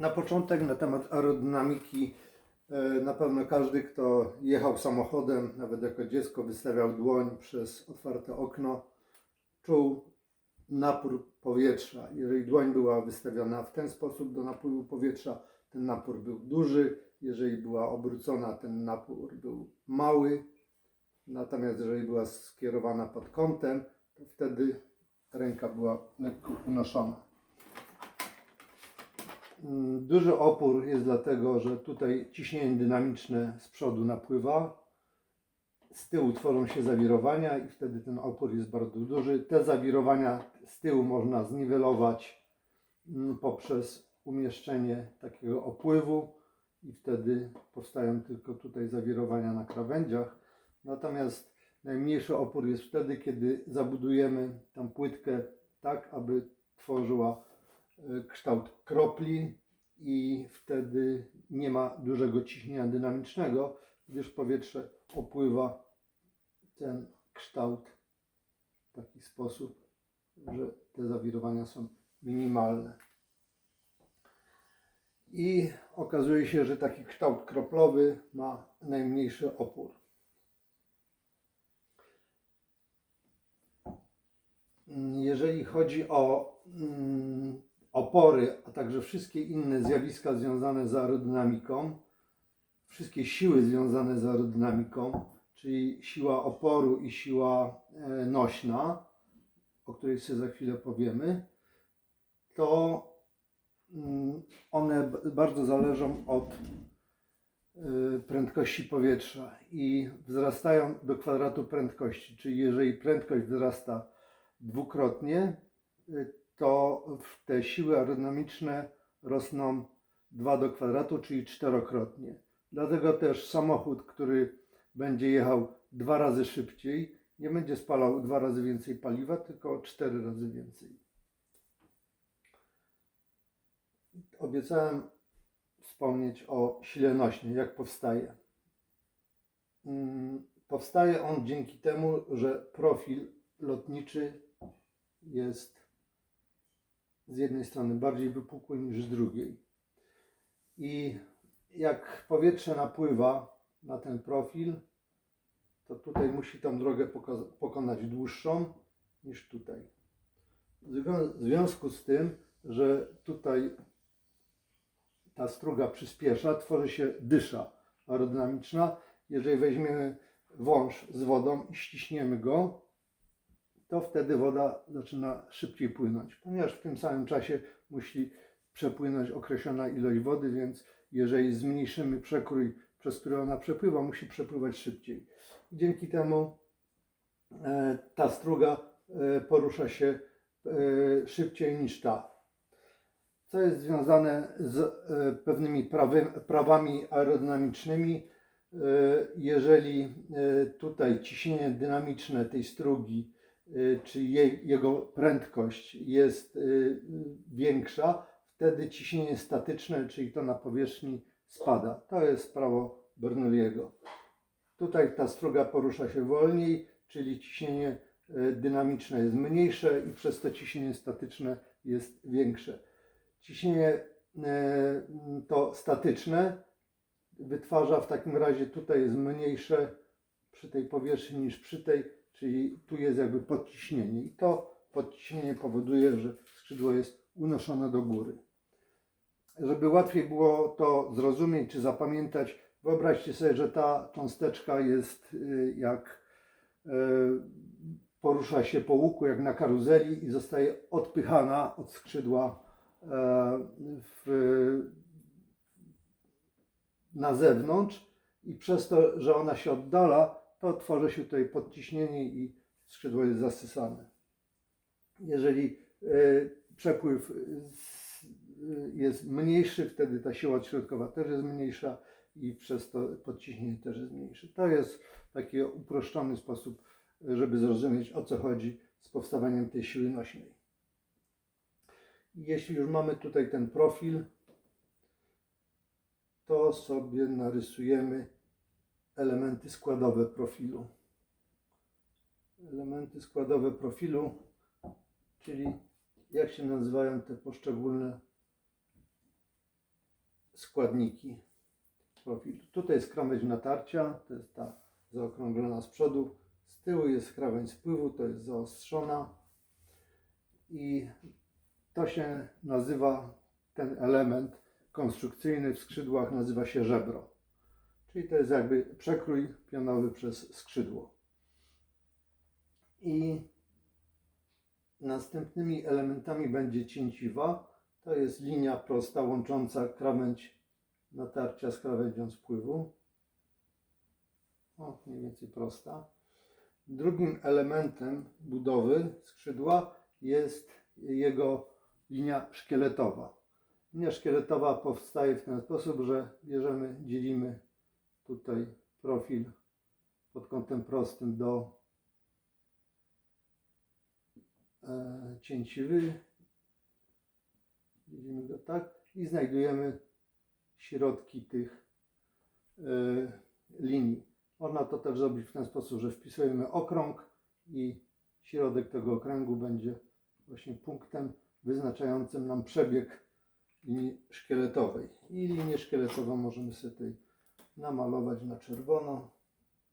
Na początek na temat aerodynamiki. e, Na pewno każdy, kto jechał samochodem, nawet jako dziecko, wystawiał dłoń przez otwarte okno, czuł napór powietrza. Jeżeli dłoń była wystawiona w ten sposób do napływu powietrza, ten napór był duży. Jeżeli była obrócona, ten napór był mały. Natomiast jeżeli była skierowana pod kątem, to wtedy ręka była lekko unoszona. Mm, Duży opór jest dlatego, że tutaj ciśnienie dynamiczne z przodu napływa, z tyłu tworzą się zawirowania i wtedy ten opór jest bardzo duży. Te zawirowania z tyłu można zniwelować mm, poprzez umieszczenie takiego opływu i wtedy powstają tylko tutaj zawirowania na krawędziach. Natomiast najmniejszy opór jest wtedy, kiedy zabudujemy tam płytkę tak, aby tworzyła kształt kropli i wtedy nie ma dużego ciśnienia dynamicznego, gdyż powietrze opływa ten kształt w taki sposób, że te zawirowania są minimalne. I okazuje się, że taki kształt kroplowy ma najmniejszy opór. Jeżeli chodzi o mm, opory, a także wszystkie inne zjawiska związane z aerodynamiką, wszystkie siły związane z aerodynamiką, czyli siła oporu i siła e, nośna, o której sobie za chwilę powiemy, to mm, one bardzo zależą od y, prędkości powietrza i wzrastają do kwadratu prędkości. Czyli jeżeli prędkość wzrasta dwukrotnie, y, to te siły aerodynamiczne rosną 2 do kwadratu, czyli czterokrotnie. Dlatego też samochód, który będzie jechał dwa razy szybciej, nie będzie spalał dwa razy więcej paliwa, tylko cztery razy więcej. Obiecałem wspomnieć o sile nośnej, jak powstaje. Mm, Powstaje on dzięki temu, że profil lotniczy jest z jednej strony bardziej wypukły niż z drugiej. I jak powietrze napływa na ten profil, to tutaj musi tą drogę pokonać dłuższą niż tutaj. W związku z tym, że tutaj ta struga przyspiesza, tworzy się dysza aerodynamiczna. Jeżeli weźmiemy wąż z wodą i ściśniemy go, to wtedy woda zaczyna szybciej płynąć, ponieważ w tym samym czasie musi przepłynąć określona ilość wody, więc jeżeli zmniejszymy przekrój, przez który ona przepływa, musi przepływać szybciej. Dzięki temu e, ta struga e, porusza się e, szybciej niż ta. Co jest związane z pewnymi prawy, prawami aerodynamicznymi. Jeżeli tutaj ciśnienie dynamiczne tej strugi, czy jej, jego prędkość jest e, większa, wtedy ciśnienie statyczne, czyli to na powierzchni, spada. To jest prawo Bernoulliego. Tutaj ta struga porusza się wolniej, czyli ciśnienie e, dynamiczne jest mniejsze i przez to ciśnienie statyczne jest większe. Ciśnienie to statyczne wytwarza w takim razie tutaj jest mniejsze przy tej powierzchni niż przy tej, czyli tu jest jakby podciśnienie i to podciśnienie powoduje, że skrzydło jest unoszone do góry. Żeby łatwiej było to zrozumieć czy zapamiętać, wyobraźcie sobie, że ta cząsteczka jest y, jak e, porusza się po łuku jak na karuzeli i zostaje odpychana od skrzydła e, w, na zewnątrz i przez to, że ona się oddala, to tworzy się tutaj podciśnienie i skrzydło jest zasysane. Jeżeli e, przepływ e, jest mniejszy, wtedy ta siła środkowa też jest mniejsza i przez to podciśnienie też jest mniejsze. To jest taki uproszczony sposób, żeby zrozumieć o co chodzi z powstawaniem tej siły nośnej. Jeśli już mamy tutaj ten profil, to sobie narysujemy elementy składowe profilu. Elementy składowe profilu, czyli jak się nazywają te poszczególne składniki profilu. Tutaj jest krawędź natarcia, to jest ta zaokrąglona z przodu. Z tyłu jest krawędź spływu, to jest zaostrzona. I to się nazywa, ten element konstrukcyjny w skrzydłach nazywa się żebro. Czyli to jest jakby przekrój pionowy przez skrzydło. I następnymi elementami będzie cięciwa. To jest linia prosta łącząca krawędź natarcia z krawędzią spływu. O, mniej więcej prosta. Drugim elementem budowy skrzydła jest jego linia szkieletowa. Linia szkieletowa powstaje w ten sposób, że bierzemy, dzielimy tutaj profil pod kątem prostym do e, cięciwy. Widzimy go tak i znajdujemy środki tych e, linii. Można to też zrobić w ten sposób, że wpisujemy okrąg i środek tego okręgu będzie właśnie punktem wyznaczającym nam przebieg linii szkieletowej. I linię szkieletową możemy sobie tutaj namalować na czerwono.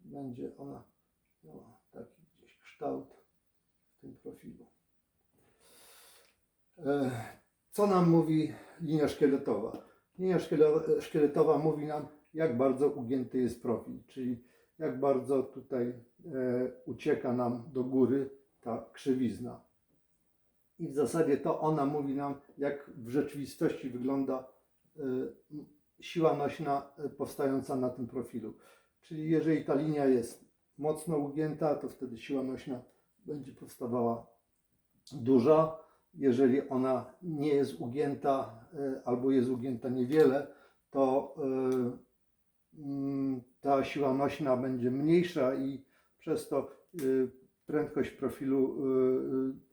Będzie ona miała taki gdzieś kształt w tym profilu. E, Co nam mówi linia szkieletowa? Linia szkiele- szkieletowa mówi nam, jak bardzo ugięty jest profil, czyli jak bardzo tutaj e, ucieka nam do góry ta krzywizna. I w zasadzie to ona mówi nam, jak w rzeczywistości wygląda e, siła nośna e, powstająca na tym profilu. Czyli jeżeli ta linia jest mocno ugięta, to wtedy siła nośna będzie powstawała duża. Jeżeli ona nie jest ugięta e, albo jest ugięta niewiele, to e, mm, ta siła nośna będzie mniejsza i przez to prędkość profilu,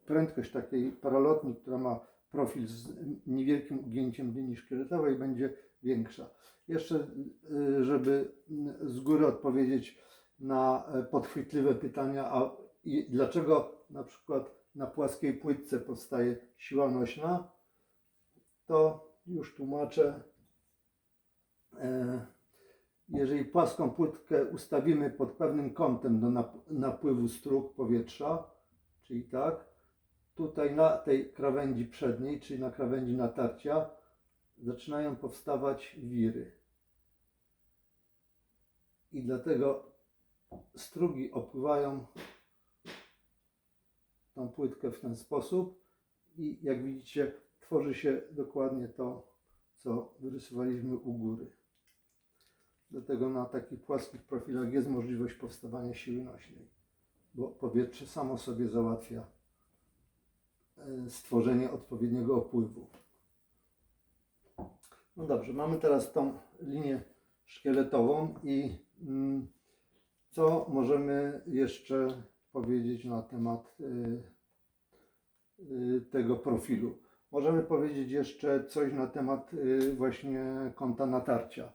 prędkość takiej paralotni, która ma profil z niewielkim ugięciem linii szkieletowej będzie większa. Jeszcze, y, żeby mm, z góry odpowiedzieć na e, podchwytliwe pytania, a dlaczego na przykład na płaskiej płytce powstaje siła nośna, to już tłumaczę. E, jeżeli płaską płytkę ustawimy pod pewnym kątem do nap- napływu strug powietrza, czyli tak, tutaj na tej krawędzi przedniej, czyli na krawędzi natarcia, zaczynają powstawać wiry. I dlatego strugi opływają tą płytkę w ten sposób i jak widzicie tworzy się dokładnie to, co wyrysowaliśmy u góry. Dlatego na takich płaskich profilach jest możliwość powstawania siły nośnej, bo powietrze samo sobie załatwia e, stworzenie odpowiedniego opływu. No dobrze, mamy teraz tą linię szkieletową i mm, co możemy jeszcze powiedzieć na temat y, y, tego profilu? Możemy powiedzieć jeszcze coś na temat y, właśnie kąta natarcia.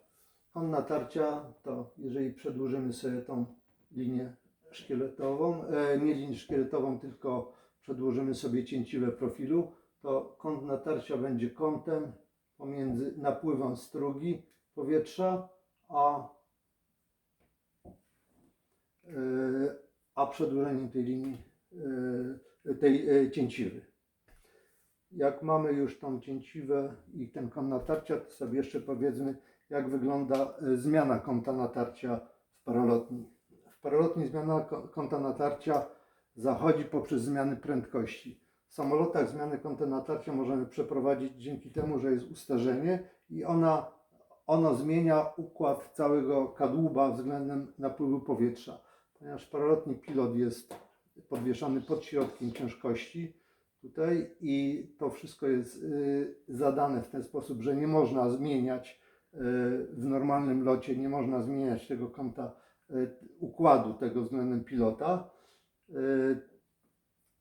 Kąt natarcia to jeżeli przedłużymy sobie tą linię szkieletową, e, nie linię szkieletową, tylko przedłużymy sobie cięciwe profilu, to kąt natarcia będzie kątem pomiędzy napływem strugi powietrza, a, e, a przedłużeniem tej linii, e, tej e, cięciwy. Jak mamy już tą cięciwę i ten kąt natarcia, to sobie jeszcze powiedzmy, jak wygląda zmiana kąta natarcia w paralotni. W paralotni zmiana kąta natarcia zachodzi poprzez zmiany prędkości. Samolotach zmiany kąta natarcia możemy przeprowadzić dzięki temu, że jest ustarzenie i ona, ono zmienia układ całego kadłuba względem napływu powietrza. Ponieważ paralotni pilot jest podwieszany pod środkiem ciężkości tutaj i to wszystko jest y, zadane w ten sposób, że nie można zmieniać y, w normalnym locie, nie można zmieniać tego kąta y, układu tego względem pilota,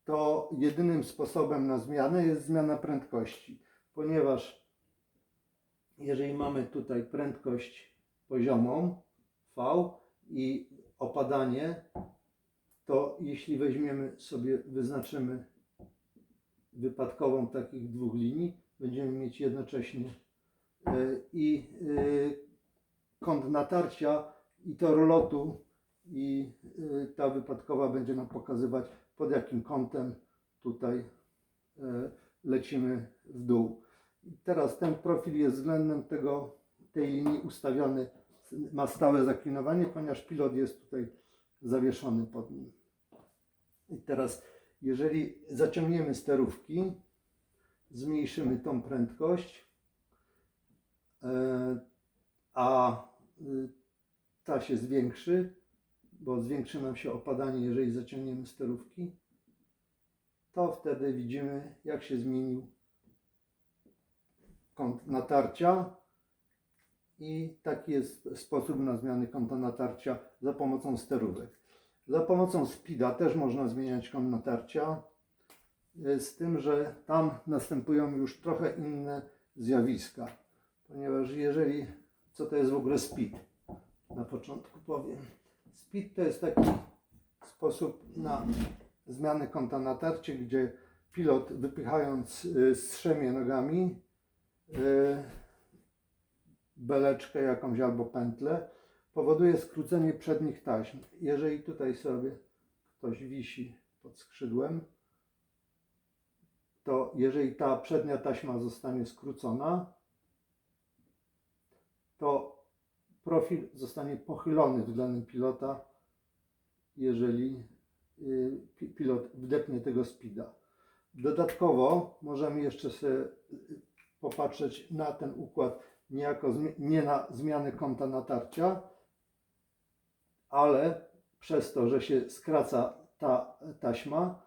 to jedynym sposobem na zmianę jest zmiana prędkości, ponieważ jeżeli mamy tutaj prędkość poziomą V i opadanie, to jeśli weźmiemy sobie, wyznaczymy wypadkową takich dwóch linii, będziemy mieć jednocześnie i y, kąt natarcia i tor lotu i y, ta wypadkowa będzie nam pokazywać pod jakim kątem tutaj y, lecimy w dół. Teraz ten profil jest względem tego, tej linii ustawiony, ma stałe zaklinowanie, ponieważ pilot jest tutaj zawieszony pod nim. I teraz, jeżeli zaciągniemy sterówki, zmniejszymy tą prędkość, e, a y, ta się zwiększy, bo zwiększy nam się opadanie, jeżeli zaciągniemy sterówki, to wtedy widzimy, jak się zmienił kąt natarcia. I taki jest sposób na zmianę kąta natarcia za pomocą sterówek. Za pomocą speeda też można zmieniać kąt natarcia, e, z tym, że tam następują już trochę inne zjawiska. Ponieważ jeżeli, co to jest w ogóle speed? Na początku powiem. Speed to jest taki sposób na zmianę kąta natarcia, gdzie pilot wypychając y, strzemię nogami y, beleczkę jakąś albo pętlę, powoduje skrócenie przednich taśm. Jeżeli tutaj sobie ktoś wisi pod skrzydłem, to jeżeli ta przednia taśma zostanie skrócona, to profil zostanie pochylony względem pilota, jeżeli y, pi- pilot wdepnie tego speeda. Dodatkowo możemy jeszcze sobie y, popatrzeć na ten układ niejako nie na zmianę kąta natarcia, ale przez to, że się skraca ta taśma,